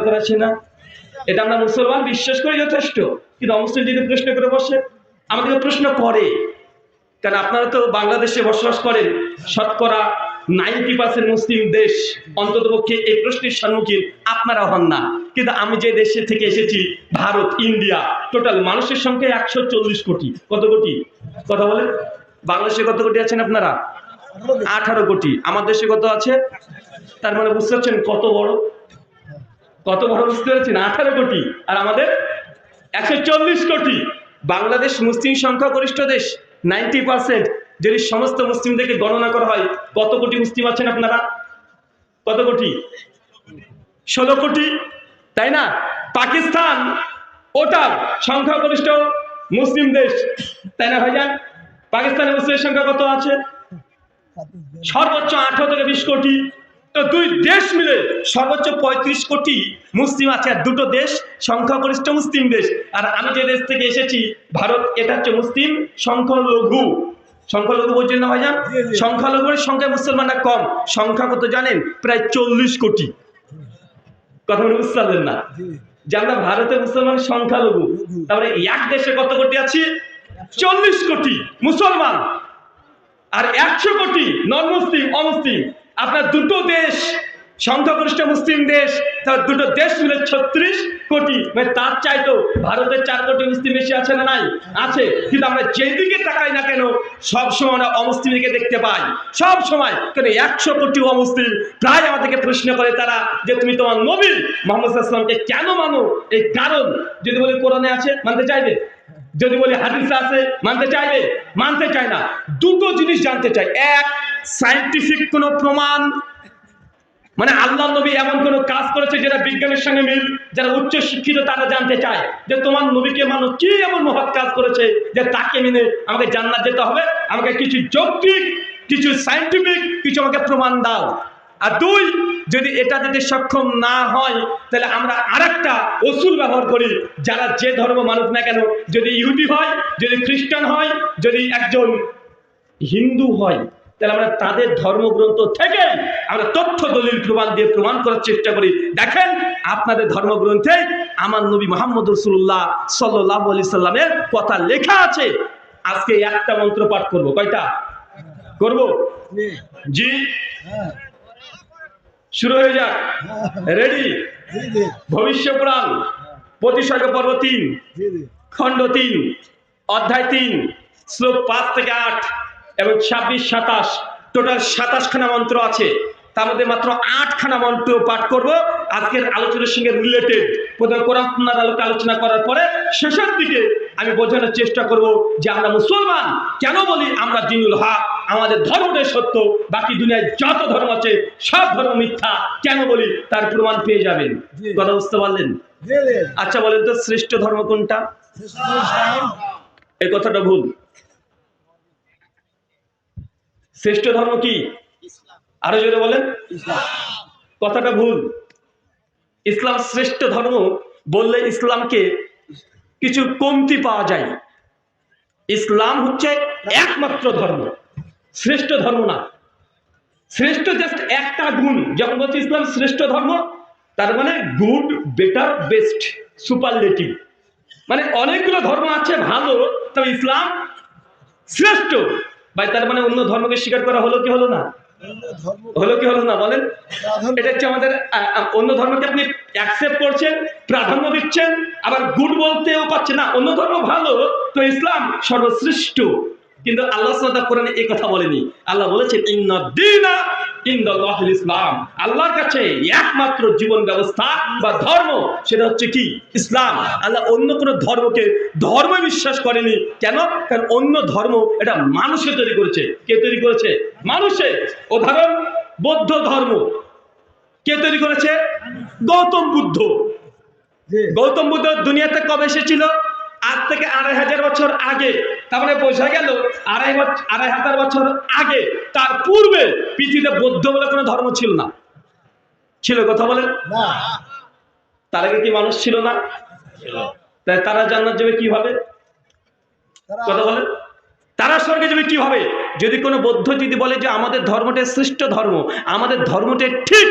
দরকার আছে না। এটা আমরা মুসলমান বিশ্বাস করি যথেষ্ট, কিন্তু অমুসলিম যদি প্রশ্ন করে বসে আমাদেরকে প্রশ্ন করে। কারণ আপনারা তো বাংলাদেশে বসবাস করেন, শতকরা নাইনটি পার্সেন্ট মুসলিম দেশ অন্তত পক্ষে এই প্রশ্নের সম্মুখীন আপনারা হন না। কিন্তু আমি যে দেশে থেকে এসেছি, ভারত, ইন্ডিয়া টোটাল মানুষের সংখ্যা একশো চল্লিশ কোটি। কত কোটি? কথা বলেন। বাংলাদেশে কত কোটি আছেন আপনারা? আঠারো কোটি। আমার দেশে কত আছে? তার মানে বুঝতে পারছেন কত বড়? কত বড় বুঝতে পারছেন? আঠারো কোটি আর আমাদের একশো চল্লিশ কোটি। বাংলাদেশ মুসলিম সংখ্যাগরিষ্ঠ দেশ, নাইনটি পার্সেন্ট। যদি সমস্ত মুসলিমদেরকে গণনা করা হয়, কত কোটি মুসলিম আছেন আপনারা? কত কোটি? ষোলো কোটি। তাই না? পাকিস্তান ওটার সংখ্যাগরিষ্ঠ মুসলিম দেশ। তাই না ভাইজান? পাকিস্তানের মুসলিমের সংখ্যা কত আছে? সর্বোচ্চ আঠারো থেকে বিশ কোটি। তো দুই দেশ মিলে সর্বোচ্চ পঁয়ত্রিশ কোটি মুসলিম আছে আর দুটো দেশ সংখ্যাগরিষ্ঠ মুসলিম দেশ। আর আমি যে দেশ থেকে এসেছি ভারত এটা হচ্ছে মুসলিম সংখ্যালঘু। সংখ্যালঘু বলছেন না ভাইজান। সংখ্যালঘুর সংখ্যায় মুসলমানরা কম। সংখ্যা কত জানেন প্রায় চল্লিশ কোটি। কথা বলে বুঝতে পারলেন না? যে আমরা ভারতের মুসলমান সংখ্যালঘু তারপরে এক দেশে কত কোটি আছে? চল্লিশ কোটি মুসলমান। আর একশো কোটি নন মুসলিম অমুসলিম। আপনার দুটো দেশ, সংখ্যাগরিষ্ঠ মুসলিম দেশ, তার দুটো দেশ মিলে ছত্রিশ কোটি। মানে তার চাইতো ভারতের চার কোটি মুসলিম বেশি আছে না নাই? আছে। কিন্তু আমরা যেদিকে তাকাই না কেন, সব সময় আমরা অমুসলিমকে দেখতে পাই। সব সময় কেন একশো কোটি অমুসলিম? প্রায় আমাদেরকে প্রশ্ন করে তারা যে, তুমি তোমার নবী মোহাম্মদ ইসলামকে কেন মানো? এই কারণ যদি বলি কোরআনে আছে, মানতে চাইবে? যদি বলি হাদিসে আছে, মানতে চাইবে? মানতে চায় না। দুটো জিনিস জানতে চাই। এক সায়েন্টিফিক কোনো প্রমাণ মানে আল্লাহ নবী এমন কোন কাজ করেছে যেটা বিজ্ঞানের সঙ্গে মিল, যারা উচ্চ শিক্ষিত তারা জানতে চায় যে তোমার নবীকে মানুষ কি এমন মহৎ কাজ করেছে যে তাকে মেনে আমাকে জান্নাত যেতে হবে, আমাকে কিছু যৌক্তিক, কিছু সায়েন্টিফিক কিছু আমাকে প্রমাণ দাও। আর দুই, যদি এটা যদি সক্ষম না হয়, তাহলে আমরা আরেকটা ওসুল ব্যবহার করি, যারা যে ধর্ম মানুষ না কেন, যদি ইহুদি হয়, যদি খ্রিস্টান হয়, যদি একজন হিন্দু হয় তাহলে আমরা তাদের ধর্মগ্রন্থ থেকে আমরা তথ্য, দলিল, প্রমাণ দিয়ে প্রমাণ করার চেষ্টা করি। দেখেন, আপনাদের ধর্মগ্রন্থে আমার নবী মোহাম্মদ রসুল্লাহ সাল্লাহ আলি সাল্লামের কথা লেখা আছে। আজকে একটা মন্ত্র পাঠ করব। কয়টা? করব? জি? শুরু হয়ে যাক। রেডি ভবিষ্য পুরাণ প্রতিসর্গ পর্ব তিন, খণ্ড তিন, অধ্যায় তিন, শ্লোক পাঁচ থেকে আট। এবং ছাব্বিশ সাতাশ টোটাল সাতাশখানা মন্ত্র আছে। তার মধ্যে মাত্র আটখানা মন্ত্র পাঠ করব। আজকের আলোচনার সঙ্গে রিলেটেড প্রথমে আলোকে আলোচনা করার পরে শেষের দিকে আমি বোঝানোর চেষ্টা করব যে আমরা মুসলমান কেন বলি আমরা দিনুল হক? আমাদের ধর্মটাই সত্য বাকি দুনিয়ায় যত ধর্ম আছে সব ধর্ম মিথ্যা কেন বলি? তার প্রমাণ পেয়ে যাবেন। কথা বুঝতে পারলেন? আচ্ছা বলেন তো শ্রেষ্ঠ ধর্ম কোনটা? এই কথাটা ভুল। শ্রেষ্ঠ ধর্ম কি? আরও জোরে বলেন। কথাটা ভুল। ইসলাম শ্রেষ্ঠ ধর্ম বললে ইসলামকে কিছু কমতি পাওয়া যায়। ইসলাম হচ্ছে একমাত্র ধর্ম। শ্রেষ্ঠ ধর্ম না। শ্রেষ্ঠ জাস্ট একটা গুণ। যখন বলছে ইসলাম শ্রেষ্ঠ ধর্ম তার মানে গুড বেটার বেস্ট সুপারলেটিভ মানে অনেকগুলো ধর্ম আছে ভালো তবে ইসলাম শ্রেষ্ঠ। ভাই তার মানে অন্য ধর্মকে স্বীকার করা হলো কি হলো না? হলো কি হলো না? বলেন। এটা হচ্ছে আমাদের অন্য ধর্মকে আপনি অ্যাকসেপ্ট করছেন প্রাধান্য দিচ্ছেন আবার গুড বলতেও পাচ্ছেন না। অন্য ধর্ম ভালো তো ইসলাম সর্বশ্রেষ্ঠ। কিন্তু আল্লাহ সাল্লাহ কোরআনে এই কথা বলেনি। আল্লাহ বলেছেন ইন্না দিনা ইন্দাল্লাহুল ইসলাম। আল্লাহর কাছে একমাত্র জীবন ব্যবস্থা বা ধর্ম সেটা হচ্ছে কি? ইসলাম। আল্লাহ অন্য কোনো ধর্মকে ধর্ম বিশ্বাস করেনি। কেন? কারণ অন্য ধর্ম এটা মানুষে তৈরি করেছে। কে তৈরি করেছে? মানুষে। উদাহরণ বৌদ্ধ ধর্ম। কে তৈরি করেছে? গৌতম বুদ্ধ। গৌতম বুদ্ধ দুনিয়াতে কবে এসেছিল? আজ থেকে আড়াই হাজার বছর আগে তারপরে বোঝা গেল আড়াই আড়াই হাজার বছর আগে তার পূর্বে পৃথিবীতে বৌদ্ধ বলে কোনো ধর্ম ছিল না। ছিল কথা বলে তার আগে কি মানুষ ছিল না? তাই তারা জান্নাত যাবে কীভাবে? কথা বলেন। তারা স্বর্গে যাবে কীভাবে? যদি কোনো বৌদ্ধ যদি বলে যে আমাদের ধর্মটা শ্রেষ্ঠ ধর্ম, আমাদের ধর্মটা ঠিক,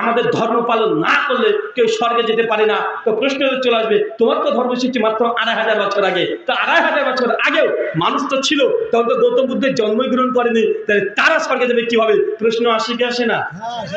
আমাদের ধর্ম পালন না করলে কেউ স্বর্গে যেতে পারে না। তো প্রশ্ন চলে আসবে, তোমার তো ধর্ম সৃষ্টি মাত্র আড়াই হাজার বছর আগে। তো আড়াই হাজার বছর আগেও মানুষ তো ছিল, তখন তো গৌতম বুদ্ধের জন্মই গ্রহণ করেনি। তাহলে তারা স্বর্গে যাবে কীভাবে? প্রশ্ন আসে কি আসে না?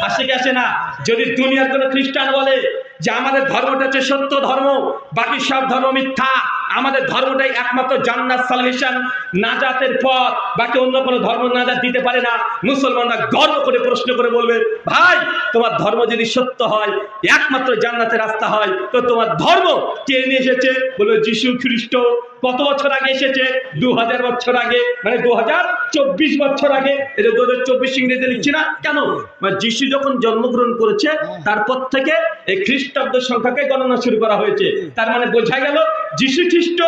আসে কি আসে না? যদি দুনিয়ার কোনো খ্রিস্টান বলে যে আমাদের ধর্মটা হচ্ছে সত্য ধর্ম, বাকি সব ধর্ম মিথ্যা আমাদের ধর্মটাই একমাত্র জান্নাত সালভেশন নাজাতের পথ। বাকি অন্য কোনো ধর্ম নাজাত দিতে পারে না। মুসলমানরা গর্ব করে প্রশ্ন করে বলবে, ভাই, তোমার ধর্ম যদি সত্য হয়, একমাত্র জান্নাতের রাস্তা হয়, তো তোমার ধর্ম কে নিয়ে এসেছে? বলবে, যিশু খ্রিস্ট। কত বছর আগে এসেছে? দু হাজার বছর আগে মানে দু হাজার চব্বিশ বছর আগে। এটা দু হাজার চব্বিশ ইংরেজি লিখছি না? কেন? মানে যিশু যখন জন্মগ্রহণ করেছে, তারপর থেকে এই খ্রিস্টাব্দ সংখ্যাকে গণনা শুরু করা হয়েছে। তার মানে বোঝা গেল যিশু খ্রিস্ট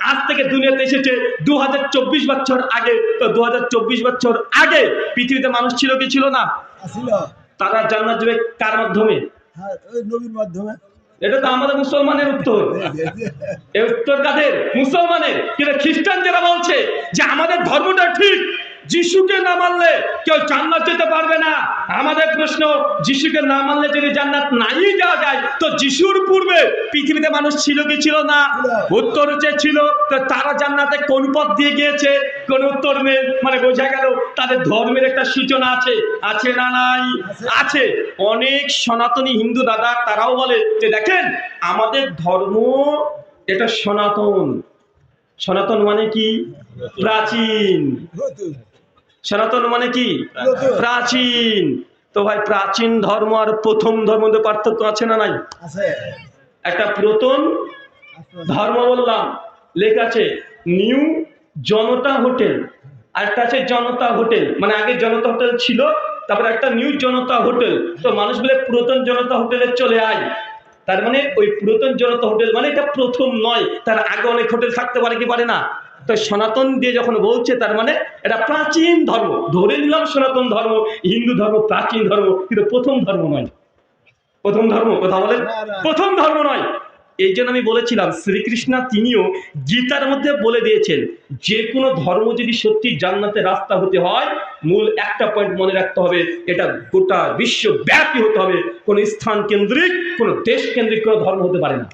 আজ থেকে দুনিয়াতে এসেছে দু হাজার চব্বিশ বছর আগে। তো দু হাজার চব্বিশ বছর আগে পৃথিবীতে মানুষ ছিল কি ছিল না? তারা জান্নাত যাবে কার মাধ্যমে? হ্যাঁ নবীর মাধ্যমে। এটা তো আমাদের মুসলমানের উত্তর। উত্তর কাদের? মুসলমানের। কিন্তু খ্রিস্টান যারা বলছে যে আমাদের ধর্মটা ঠিক। যিশুকে না মানলে কেউ জান্নাত যেতে পারবে না। আমাদের প্রশ্ন, যিশুকে না মানলে যদি জান্নাত নাই যাওয়া যায়, তো যিশুর পূর্বে পৃথিবীতে মানুষ ছিল কি ছিল না? উত্তর হচ্ছে ছিল, তো তারা জান্নাতে কোন পথ দিয়ে গিয়েছে? কোন উত্তর নেই। মানে বোঝা গেল, তাদের ধর্মের একটা সূচনা আছে। আছে না নাই? আছে। অনেক সনাতনী হিন্দু দাদা, তারাও বলে যে, দেখেন, আমাদের ধর্ম এটা সনাতন। সনাতন মানে কি? প্রাচীন। সনাতন মানে কি? প্রাচীন। তো ভাই প্রাচীন ধর্ম আর প্রথম ধর্ম মধ্যে পার্থক্য আছে না নাই? একটা প্রথম ধর্ম বললাম। লেখা আছে নিউ জনতা হোটেল। আর একটা আছে জনতা হোটেল। মানে আগে জনতা হোটেল ছিল তারপর একটা নিউ জনতা হোটেল। তো মানুষ বলে পুরাতন জনতা হোটেলে চলে আয়। তার মানে ওই পুরাতন জনতা হোটেল মানে এটা প্রথম নয়। তার আগে অনেক হোটেল থাকতে পারে কি পারে না? তো সনাতন দিয়ে যখন বলছে তার মানে এটা প্রাচীন ধর্ম। ধরে নিলাম সনাতন ধর্ম হিন্দু ধর্ম প্রাচীন ধর্ম কিন্তু প্রথম ধর্ম নয়। প্রথম ধর্ম কথা বলেন। প্রথম ধর্ম নয়। এই জন্য আমি বলেছিলাম শ্রীকৃষ্ণ তিনিও গীতার মধ্যে বলে দিয়েছেন যে কোনো ধর্ম যদি সত্যি জান্নাতে রাস্তা হতে হয় মূল একটা পয়েন্ট মনে রাখতে হবে এটা গোটা বিশ্বব্যাপী হতে হবে। কোনো স্থান কেন্দ্রিক কোনো দেশ কেন্দ্রিক কোনো ধর্ম হতে পারে না।